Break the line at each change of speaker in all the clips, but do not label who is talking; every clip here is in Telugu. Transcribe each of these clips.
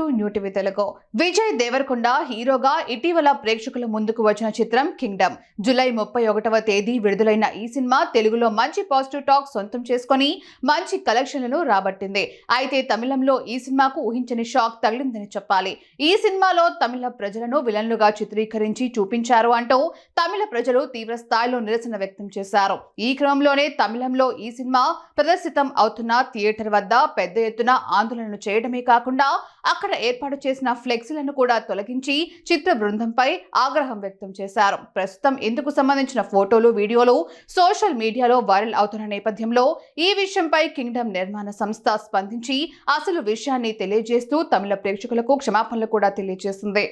To new TV Telugu. Vijay Deverakonda హీరోగా ఇటీవల ప్రేక్షకుల ముందుకు వచ్చిన చిత్రం కింగ్డమ్. జూలై ముప్పై ఒకటవ తేదీ విడుదలైన ఈ సినిమా తెలుగులో మంచి పాజిటివ్ టాక్ సొంతం చేసుకొని మంచి కలెక్షన్లను రాబట్టింది. అయితే తమిళంలో ఈ సినిమాకు ఊహించని షాక్ తగిలిందని చెప్పాలి. ఈ సినిమాలో తమిళ ప్రజలను విలన్లుగా చిత్రీకరించి చూపించారు అంటూ తమిళ ప్రజలు తీవ్ర స్థాయిలో నిరసన వ్యక్తం చేశారు. ఈ క్రమంలోనే తమిళంలో ఈ సినిమా ప్రదర్శితం అవుతున్న థియేటర్ వద్ద పెద్ద ఎత్తున ఆందోళనలు చేయడమే కాకుండా అక్కడ ఏర్పాటు చేసిన ఫ్లెక్సీలను కూడా తొలగించి చిత్ర బృందంపై ఆగ్రహం వ్యక్తం చేశారు. ప్రస్తుతం ఇందుకు సంబంధించిన ఫోటోలు వీడియోలు సోషల్ మీడియాలో వైరల్ అవుతున్న నేపథ్యంలో ఈ విషయంపై కింగ్డమ్ నిర్మాణ సంస్థ స్పందించి అసలు విషయాన్ని తెలియజేస్తూ తమిళ ప్రేక్షకులకు క్షమాపణలు కూడా తెలియజేసింది.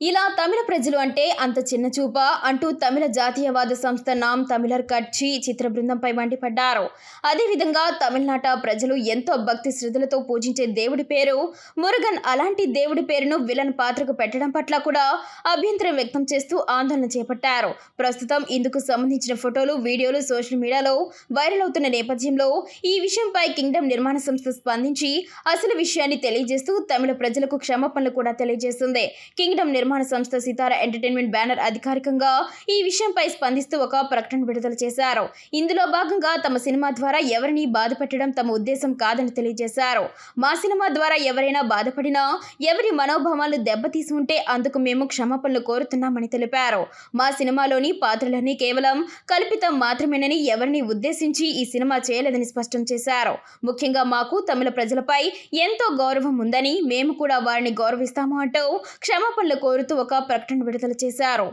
ఇలా తమిళ ప్రజలు అంటే అంత చిన్న చూప అంటూ తమిళ జాతీయవాద సంస్థ నామ్ తమిళర్ కట్చి చిత్ర బృందంపై మండిపడ్డారు. అదేవిధంగా తమిళనాట ప్రజలు ఎంతో భక్తి శ్రద్ధలతో పూజించే దేవుడి పేరు మురుగన్ అలాంటి దేవుడి పేరును విలన్ పాత్రకు పెట్టడం పట్ల కూడా అభ్యంతరం వ్యక్తం చేస్తూ ఆందోళన చేపట్టారు. ప్రస్తుతం ఇందుకు సంబంధించిన ఫోటోలు వీడియోలు సోషల్ మీడియాలో వైరల్ అవుతున్న నేపథ్యంలో ఈ విషయంపై కింగ్డమ్ నిర్మాణ సంస్థ స్పందించి అసలు విషయాన్ని తెలియజేస్తూ తమిళ ప్రజలకు క్షమాపణలు కూడా తెలియజేస్తుంది. కింగ్డమ్ నిర్మాణ సంస్థ సితార ఎంటర్టైన్మెంట్ బ్యానర్ అధికారికంగా ఈ విషయంపై స్పందిస్తూ ఒక ప్రకటన విడుదల చేశారు. ఇందులో భాగంగా తమ సినిమా ద్వారా ఎవరిని బాధపెట్టడం తమ ఉద్దేశం కాదని తెలియజేశారు. మా సినిమా ద్వారా ఎవరైనా బాధపడినా ఎవరి మనోభావాలు దెబ్బతీసి ఉంటే అందుకు మేము క్షమాపణలు కోరుతున్నామని తెలిపారు. మా సినిమాలోని పాత్రలన్నీ కేవలం కల్పితం మాత్రమేనని ఎవరిని ఉద్దేశించి ఈ సినిమా చేయలేదని స్పష్టం చేశారు. ముఖ్యంగా మాకు తమిళ ప్రజలపై ఎంతో గౌరవం ఉందని మేము కూడా వారిని గౌరవిస్తాము అంటూ క్షమాపణలు కోరుతూ ఒక ప్రకటన విడుదల చేశారు.